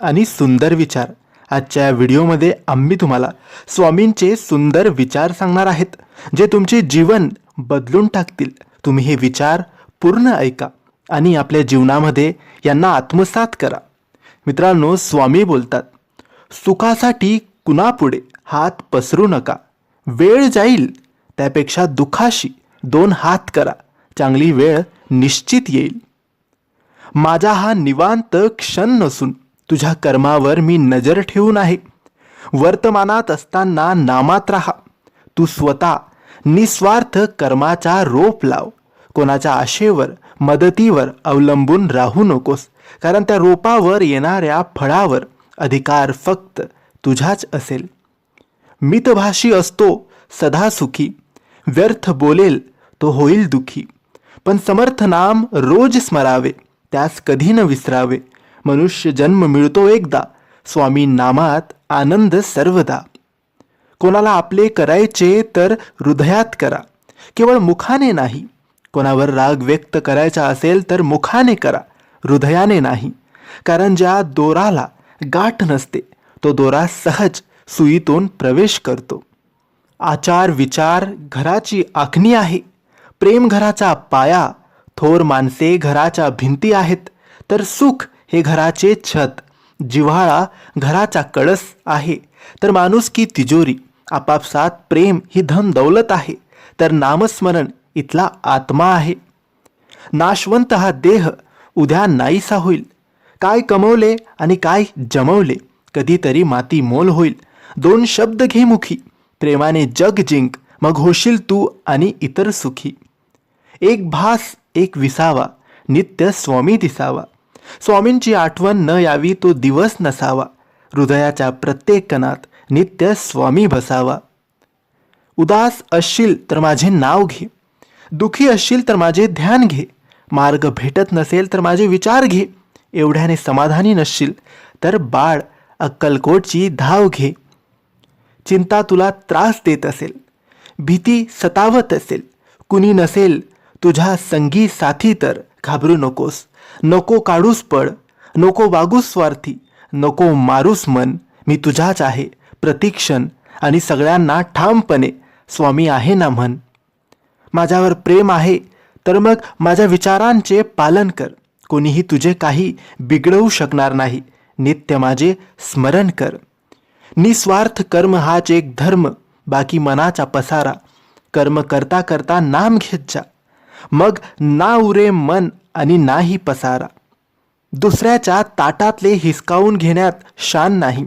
आणि सुंदर विचार. आजच्या या व्हिडिओमध्ये आम्ही तुम्हाला स्वामींचे सुंदर विचार सांगणार आहेत जे तुमचे जीवन बदलून टाकतील. तुम्ही हे विचार पूर्ण ऐका आणि आपल्या जीवनामध्ये यांना आत्मसात करा. मित्रांनो स्वामी बोलतात सुखासाठी कुणापुढे हात पसरू नका. वेळ जाईल त्यापेक्षा दुखाशी दोन हात करा. चांगली वेळ निश्चित येईल. माझा हा निवांत क्षण नसून तुझ्या कर्मावर मी नजर ठेवून आहे. वर्तमानात असताना नामात राहा. तू स्वतः निस्वार्थ कर्माचा रोप लाव. कोणाच्या आशेवर मदतीवर अवलंबून राहू नकोस. कारण त्या रोपावर येणाऱ्या फळावर अधिकार फक्त तुझाच असेल. मितभाषी असतो सदा सुखी. व्यर्थ बोलेल तो होईल दुखी. पण समर्थ नाम रोज स्मरावे त्यास कधी न विसरावे. मनुष्य जन्म मिळतो एकदा. स्वामी नामात आनंद सर्वदा. कोणाला आपले करायचे तर हृदयात करा. केवळ मुखाने नाही. कोणावर राग व्यक्त करायचा असेल तर मुखाने करा. हृदयाने नाही. कारण ज्या दोराला गाठ नसते तो दोरा सहज सुईतून प्रवेश करतो. आचार विचार घराची आखणी आहे. प्रेम घराचा पाया थोर माणसे घराच्या भिंती आहेत. तर सुख हे घराचे छत जिव्हाळा घराचा कळस आहे. तर माणूस की तिजोरी आपापसात प्रेम ही धन दौलत आहे. तर नामस्मरण इथला आत्मा आहे. नाशवंत हा देह उद्या नाहीसा होईल. काय कमवले आणि काय जमवले कधीतरी माती मोल होईल. दोन शब्द घे मुखी प्रेमाने जग जिंक मग होशील तू आणि इतर सुखी. एक भास एक विसावा नित्य स्वामी दिसावा. स्वामींची आठवण न यावी तो दिवस नसावा. हृदयाच्या प्रत्येक कणात नित्य स्वामी बसावा. उदास असशील तर माझे नाव घे. दुखी असशील तर माझे ध्यान घे. मार्ग भेटत नसेल तर माझे विचार घे. एवढ्याने समाधानी नसशील तर बाळ अक्कलकोटची धाव घे. चिंता तुला त्रास देत असेल. भीती सतावत असेल. कुणी नसेल तुझ्या संगी साथी तर घाबरू नकोस. नको काढूस पड नको वागूस स्वार्थी नको मारूस मन. मी तुझाच आहे प्रतीक्षण आणि सगळ्यांना ठामपणे स्वामी आहे ना म्हण. माझ्यावर प्रेम आहे तर मग माझ्या विचारांचे पालन कर. कोणीही तुझे काही बिघडवू शकणार नाही नित्य माझे स्मरण कर. निस्वार्थ कर्म हाच एक धर्म बाकी मनाचा पसारा. कर्म करता करता नाम घेत जा. मग ना उरे मन आणि नाही पसारा. दुसऱ्याच्या ताटातले हिसकावून घेण्यात शान नाही.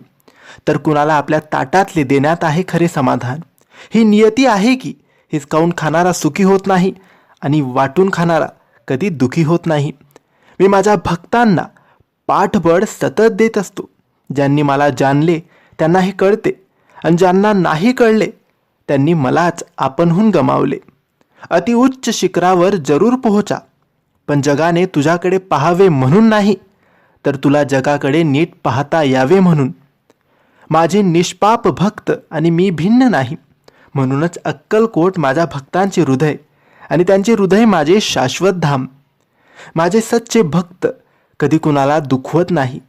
तर कुणाला आपल्या ताटातले देण्यात आहे खरे समाधान? ही नियती आहे की हिसकावून खाणारा सुखी होत नाही आणि वाटून खाणारा कधी दुखी होत नाही? मी माझ्या भक्तांना पाठबळ सतत देत असतो. ज्यांनी मला जाणले त्यांना हे कळते. आणि ज्यांना नाही कळले त्यांनी मलाच आपणहून गमावले. अतिउच्च शिखरावर जरूर पोहोचा. पण जगाने तुझ्याकडे पाहावे म्हणून नाही तर तुला जगाकडे नीट पाहता यावे म्हणून. माझे निष्पाप भक्त आणि मी भिन्न नाही म्हणूनच अक्कलकोट माझ्या भक्तांचे हृदय आणि त्यांचे हृदय माझे शाश्वत धाम. माझे सच्चे भक्त कधी कुणाला दुखवत नाही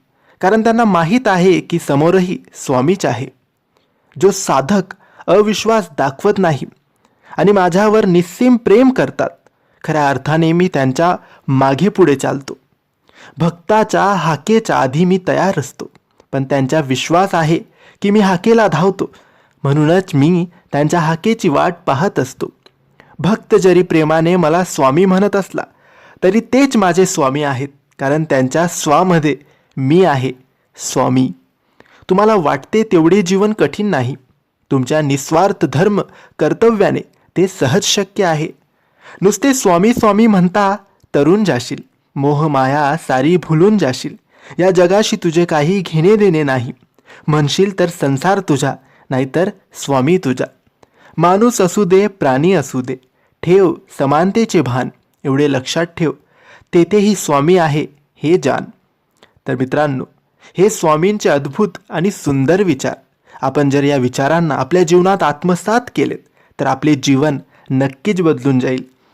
कारण त्यांना माहीत आहे की समोरही स्वामीच आहे. जो साधक अविश्वास दाखवत नाही आणि माझ्यावर निस्सीम प्रेम करतात खऱ्या अर्थाने मी त्यांच्या मागे पुढे चालतो. भक्ताच्या हाकेच्या आधी मी तयार असतो. पण त्यांचा विश्वास आहे की मी हाकेला धावतो. म्हणूनच मी त्यांच्या हाकेची वाट पाहत असतो. भक्त जरी प्रेमाने मला स्वामी म्हणत असला तरी तेच माझे स्वामी आहेत. कारण त्यांच्या स्वामध्ये मी आहे स्वामी. तुम्हाला वाटते तेवढे जीवन कठीण नाही. तुमच्या निस्वार्थ धर्म कर्तव्याने ते सहज शक्य आहे. नुसते स्वामी स्वामी म्हणता तरुण जाशील. मोहमाया सारी भुलून जाशील. या जगाशी तुझे काही घेणे देणे नाही. म्हणशील तर संसार तुझा नाहीतर स्वामी तुझा. माणूस असू दे प्राणी असू दे. ठेव समानतेचे भान एवढे लक्षात ठेव. तेथेही स्वामी आहे हे जान. तर मित्रांनो हे स्वामींचे अद्भुत आणि सुंदर विचार. आपण जर या विचारांना आपल्या जीवनात आत्मसात केलेत तर आपले जीवन नक्कीच बदलून जाईल.